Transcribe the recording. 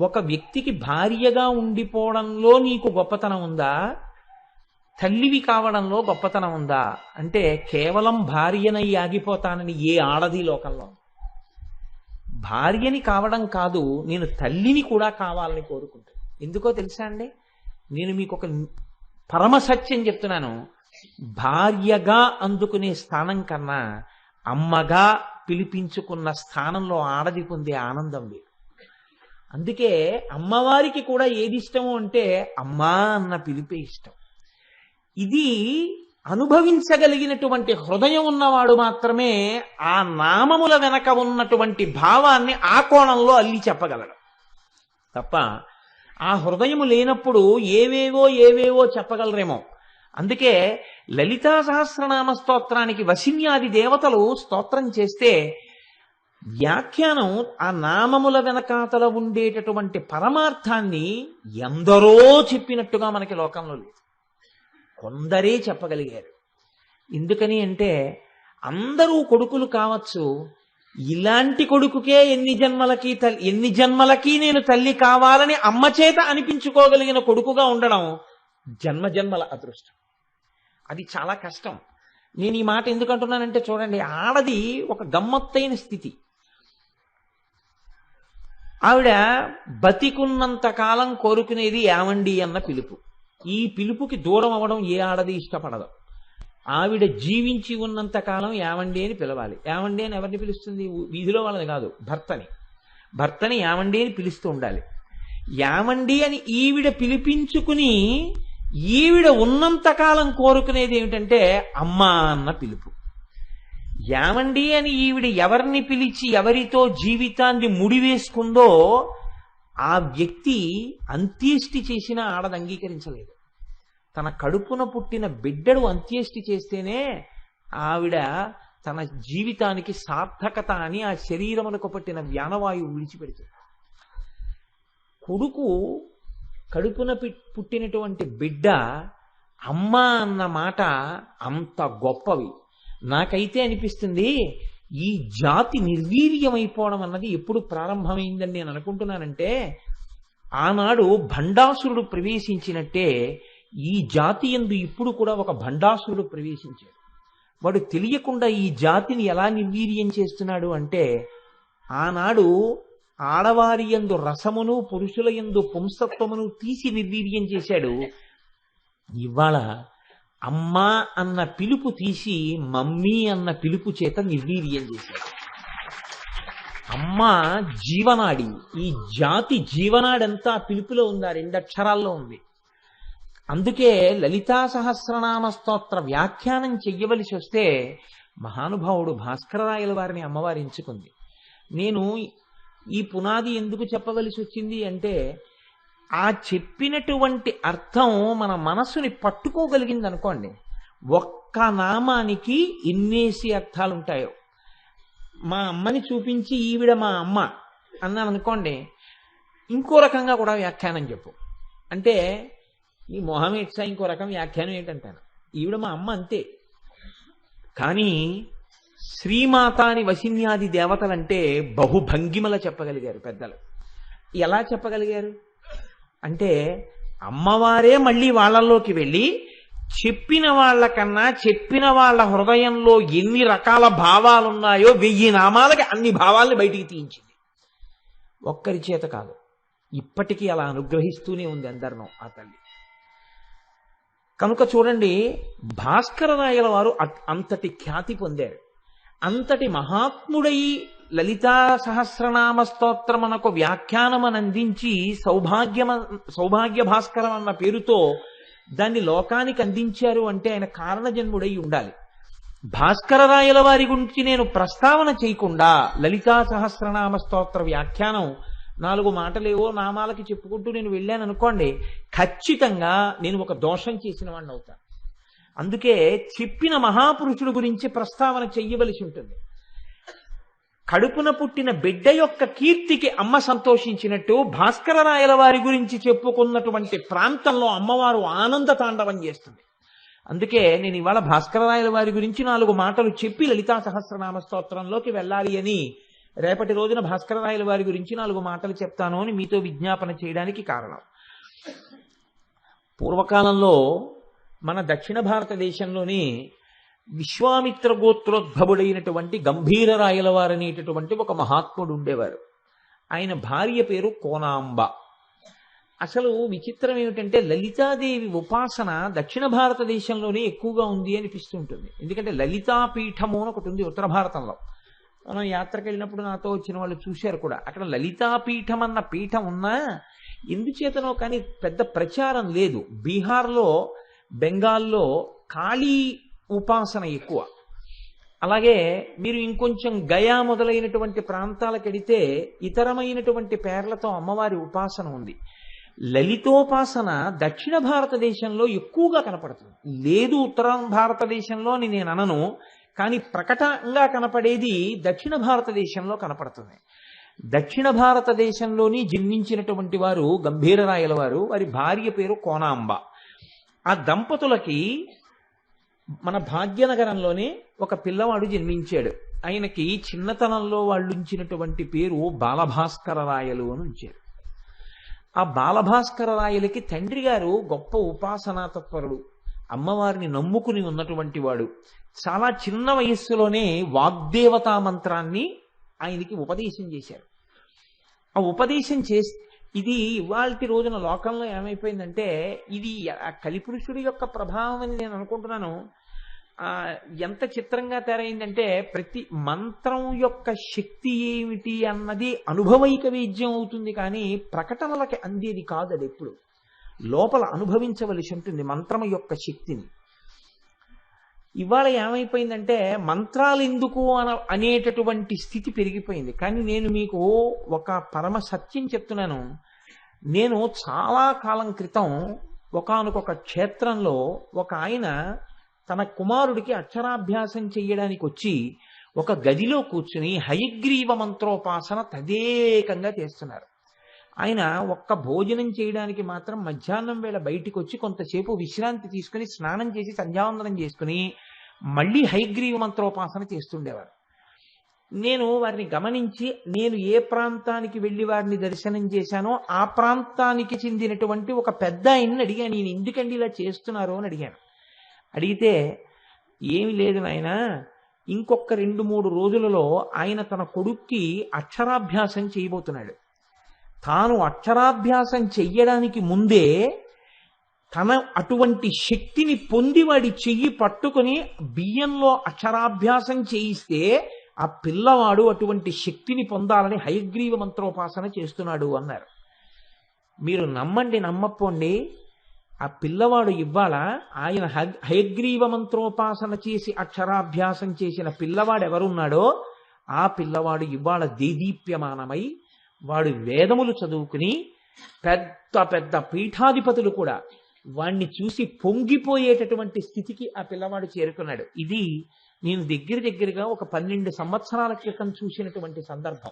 ఒక వ్యక్తికి భార్యగా ఉండిపోవడంలో నీకు గొప్పతనం ఉందా? తల్లివి కావడంలో గొప్పతనం ఉందా? అంటే కేవలం భార్యనై ఆగిపోతానని ఏ ఆడది లోకంలో? భార్యని కావడం కాదు నేను తల్లిని కూడా కావాలని కోరుకుంటాను ఎందుకో తెలుసా అండి? నేను మీకు ఒక పరమ సత్యం చెప్తున్నాను. భార్యగా అందుకునే స్థానం కన్నా అమ్మగా పిలిపించుకున్న స్థానంలో ఆడది పొందే ఆనందం వేరు. అందుకే అమ్మవారికి కూడా ఏది ఇష్టము అంటే అమ్మా అన్న పిలిపే ఇష్టం. ఇది అనుభవించగలిగినటువంటి హృదయం ఉన్నవాడు మాత్రమే ఆ నామముల వెనక ఉన్నటువంటి భావాన్ని ఆ కోణంలో అల్లి చెప్పగలడు. తప్ప ఆ హృదయము లేనప్పుడు ఏవేవో ఏవేవో చెప్పగలరేమో. అందుకే లలితా సహస్రనామ స్తోత్రానికి వశిన్యాది దేవతలు స్తోత్రం చేస్తే వ్యాఖ్యానం ఆ నామముల వెనకాతల ఉండేటటువంటి పరమార్థాన్ని ఎందరో చెప్పినట్టుగా మనకి లోకంలో లేదు. కొందరే చెప్పగలిగారు. ఎందుకని అంటే అందరూ కొడుకులు కావచ్చు ఇలాంటి కొడుకుకే ఎన్ని జన్మలకి తల్లి ఎన్ని జన్మలకి నేను తల్లి కావాలని అమ్మ చేత అనిపించుకోగలిగిన కొడుకుగా ఉండడం జన్మ జన్మల అదృష్టం. అది చాలా కష్టం. నేను ఈ మాట ఎందుకంటున్నానంటే చూడండి ఆడది ఒక గమ్మత్తైన స్థితి. ఆవిడ బతికున్నంత కాలం కోరుకునేది ఏమండి అన్న పిలుపు. ఈ పిలుపుకి దూరం అవ్వడం ఏ ఆడది ఇష్టపడదు. ఆవిడ జీవించి ఉన్నంత కాలం ఏమండి అని పిలవాలి. ఏమండి అని ఎవరిని పిలుస్తుంది? వీధిలో వాళ్ళని కాదు భర్తని. భర్తని ఏమండి అని పిలుస్తూ ఉండాలి. యామండి అని ఈవిడ పిలిపించుకుని ఈవిడ ఉన్నంత కాలం కోరుకునేది ఏమిటంటే అమ్మా అన్న పిలుపు. యామండి అని ఈవిడ ఎవరిని పిలిచి ఎవరితో జీవితాన్ని ముడివేసుకుందో ఆ వ్యక్తి అంత్యేష్టి చేసినా ఆడది అంగీకరించలేదు. తన కడుపున పుట్టిన బిడ్డడు అంత్యేష్టి చేస్తేనే ఆవిడ తన జీవితానికి సార్థకత అని ఆ శరీరమునకు పట్టిన వ్యానవాయువు విడిచిపెడుతుంది. కొడుకు కడుపున పుట్టినటువంటి బిడ్డ అమ్మ అన్న మాట అంత గొప్పవి. నాకైతే అనిపిస్తుంది ఈ జాతి నిర్వీర్యమైపోవడం అన్నది ఎప్పుడు ప్రారంభమైందని నేను అనుకుంటున్నానంటే ఆనాడు భండాసురుడు ప్రవేశించినట్టే ఈ జాతి ఎందు ఇప్పుడు కూడా ఒక భండాసురుడు ప్రవేశించాడు. వాడు తెలియకుండా ఈ జాతిని ఎలా నిర్వీర్యం చేస్తున్నాడు అంటే ఆనాడు ఆడవారి యందు రసమును పురుషుల యందు పుంసత్వమును తీసి నిర్వీర్యం చేశాడు. ఇవాళ అమ్మా అన్న పిలుపు తీసి మమ్మీ అన్న పిలుపు చేత నిర్వీర్యం చేశాడు అమ్మ జీవనాడి ఈ జాతి జీవనాడంతా పిలుపులో ఉంది రెండు రెండక్షరాల్లో ఉంది. అందుకే లలితా సహస్రనామ స్తోత్ర వ్యాఖ్యానం చెయ్యవలసి వస్తే మహానుభావుడు భాస్కరరాయల వారిని అమ్మవారు ఎంచుకుంది. నేను ఈ పునాది ఎందుకు చెప్పవలసి వచ్చింది అంటే ఆ చెప్పినటువంటి అర్థం మన మనస్సుని పట్టుకోగలిగింది అనుకోండి ఒక్క నామానికి ఎన్నేసి అర్థాలు ఉంటాయో మా అమ్మని చూపించి ఈవిడ మా అమ్మ అన్నాను అనుకోండి ఇంకో రకంగా కూడా వ్యాఖ్యానం చెప్పు. అంటే ఈ మొహం ఎట్సా ఇంకో రకం వ్యాఖ్యానం ఏంటంటాను ఈవిడ మా అమ్మ అంతే. కానీ శ్రీమాతాని వశిన్యాది దేవతలంటే బహుభంగిమల చెప్పగలిగారు పెద్దలు. ఎలా చెప్పగలిగారు? అంటే అమ్మవారే మళ్ళీ వాళ్ళల్లోకి వెళ్ళి చెప్పిన వాళ్ళకన్నా చెప్పిన వాళ్ళ హృదయంలో ఎన్ని రకాల భావాలున్నాయో వెయ్యి నామాలకి అన్ని భావాల్ని బయటికి తీయించింది. ఒక్కరి చేత కాదు. ఇప్పటికీ అలా అనుగ్రహిస్తూనే ఉంది అందరినో ఆ తల్లి. కనుక చూడండి భాస్కర రాయల వారు అంతటి ఖ్యాతి పొందారు. అంతటి మహాత్ముడై లలితా సహస్రనామ అనొక వ్యాఖ్యానమని అందించి సౌభాగ్యమ సౌభాగ్య భాస్కరం అన్న పేరుతో దాన్ని లోకానికి అందించారు అంటే ఆయన కారణజన్ముడై ఉండాలి. భాస్కర రాయల వారి గురించి నేను ప్రస్తావన చేయకుండా లలితా సహస్రనామ స్తోత్ర వ్యాఖ్యానం నాలుగు మాటలేవో నామాలకి చెప్పుకుంటూ నేను వెళ్ళాను అనుకోండి ఖచ్చితంగా నేను ఒక దోషం చేసిన వాడిని అవుతాను అందుకే చెప్పిన మహాపురుషుడు గురించి ప్రస్తావన చెయ్యవలసి ఉంటుంది. కడుపున పుట్టిన బిడ్డ యొక్క కీర్తికి అమ్మ సంతోషించినట్టు భాస్కర రాయల వారి గురించి చెప్పుకున్నటువంటి ప్రాంతంలో అమ్మవారు ఆనంద తాండవం చేస్తుంది. అందుకే నేను ఇవాళ భాస్కర రాయల వారి గురించి నాలుగు మాటలు చెప్పి లలితా సహస్రనామ స్తోత్రంలోకి వెళ్ళాలి అని రేపటి రోజున భాస్కరరాయల వారి గురించి నాలుగు మాటలు చెప్తాను అని మీతో విజ్ఞాపన చేయడానికి కారణం. పూర్వకాలంలో మన దక్షిణ భారతదేశంలోని విశ్వామిత్ర గోత్రోద్భవుడైనటువంటి గంభీరరాయల వారనేటటువంటి ఒక మహాత్ముడు ఉండేవారు. ఆయన భార్య పేరు కోనాంబ. అసలు విచిత్రం ఏమిటంటే లలితాదేవి ఉపాసన దక్షిణ భారతదేశంలోనే ఎక్కువగా ఉంది అనిపిస్తుంటుంది. ఎందుకంటే లలితాపీఠము అని ఒకటి ఉంది ఉత్తర భారతంలో. మనం యాత్రకు వెళ్ళినప్పుడు నాతో వచ్చిన వాళ్ళు చూశారు కూడా. అక్కడ లలితాపీఠం అన్న పీఠం ఉన్నా ఎందుచేతనో కానీ పెద్ద ప్రచారం లేదు. బీహార్లో బెంగాల్లో కాళీ ఉపాసన ఎక్కువ. అలాగే మీరు ఇంకొంచెం గయా మొదలైనటువంటి ప్రాంతాలకెడితే ఇతరమైనటువంటి పేర్లతో అమ్మవారి ఉపాసన ఉంది. లలితోపాసన దక్షిణ భారతదేశంలో ఎక్కువగా కనపడుతుంది. లేదు ఉత్తర భారతదేశంలో అని నేను అనను కానీ ప్రకటంగా కనపడేది దక్షిణ భారతదేశంలో కనపడుతుంది. దక్షిణ భారతదేశంలోని జన్మించినటువంటి వారు గంభీరరాయల వారు వారి భార్య పేరు కోనాంబ ఆ దంపతులకి మన భాగ్యనగరంలోనే ఒక పిల్లవాడు జన్మించాడు. ఆయనకి చిన్నతనంలో వాళ్ళు ఉంచినటువంటి పేరు బాలభాస్కర రాయలు అని ఉంచారు. ఆ బాలభాస్కర రాయలకి తండ్రి గారు గొప్ప ఉపాసనా తత్పరుడు అమ్మవారిని నమ్ముకుని ఉన్నటువంటి వాడు. చాలా చిన్న వయస్సులోనే వాగ్దేవతా మంత్రాన్ని ఆయనకి ఉపదేశం చేశారు. ఆ ఉపదేశం చేసి ఇది ఇవాళ రోజున లోకంలో ఏమైపోయిందంటే ఇది ఆ కలిపురుషుడి యొక్క ప్రభావం అని నేను అనుకుంటున్నాను. ఎంత చిత్రంగా తయారైందంటే ప్రతి మంత్రం యొక్క శక్తి ఏమిటి అన్నది అనుభవైక వేద్యం అవుతుంది కానీ ప్రకటనలకి అందేది కాదు అది ఎప్పుడు. లోపల అనుభవించవలసి ఉంటుంది మంత్రం యొక్క శక్తిని. ఇవాళ ఏమైపోయిందంటే మంత్రాలు ఎందుకు అన అనేటటువంటి స్థితి పెరిగిపోయింది. కానీ నేను మీకు ఒక పరమ సత్యం చెప్తున్నాను. నేను చాలా కాలం క్రితం ఒకానొక క్షేత్రంలో ఒక ఆయన తన కుమారుడికి అక్షరాభ్యాసం చేయడానికి వచ్చి ఒక గదిలో కూర్చుని హయగ్రీవ మంత్రోపాసన తదేకంగా చేస్తున్నారు. ఆయన ఒక్క భోజనం చేయడానికి మాత్రం మధ్యాహ్నం వేళ బయటికి వచ్చి కొంతసేపు విశ్రాంతి తీసుకుని స్నానం చేసి సంధ్యావందనం చేసుకుని మళ్ళీ హైగ్రీవ మంత్రోపాసన చేస్తుండేవారు. నేను వారిని గమనించి నేను ఏ ప్రాంతానికి వెళ్ళి వారిని దర్శనం చేశానో ఆ ప్రాంతానికి చెందినటువంటి ఒక పెద్ద ఆయన్ని అడిగాను. నేను ఎందుకండి ఇలా చేస్తున్నారు అని అడిగాను. అడిగితే ఏమి లేదు ఆయన ఇంకొక రెండు మూడు రోజులలో ఆయన తన కొడుక్కి అక్షరాభ్యాసం చేయబోతున్నాడు. తాను అక్షరాభ్యాసం చెయ్యడానికి ముందే తన అటువంటి శక్తిని పొంది వాడి చెయ్యి పట్టుకుని బియ్యంలో అక్షరాభ్యాసం చేయిస్తే ఆ పిల్లవాడు అటువంటి శక్తిని పొందాలని హయగ్రీవ మంత్రోపాసన చేస్తున్నాడు అన్నారు. మీరు నమ్మండి నమ్మపోండి ఆ పిల్లవాడు ఇవ్వాల ఆయన హయగ్రీవ మంత్రోపాసన చేసి అక్షరాభ్యాసం చేసిన పిల్లవాడు ఎవరున్నాడో ఆ పిల్లవాడు ఇవాళ దేదీప్యమానమై వాడు వేదములు చదువుకుని పెద్ద పెద్ద పీఠాధిపతులు కూడా వాణ్ణి చూసి పొంగిపోయేటటువంటి స్థితికి ఆ పిల్లవాడు చేరుకున్నాడు. ఇది నేను దగ్గర దగ్గరగా ఒక పన్నెండు సంవత్సరాల క్రితం చూసినటువంటి సందర్భం.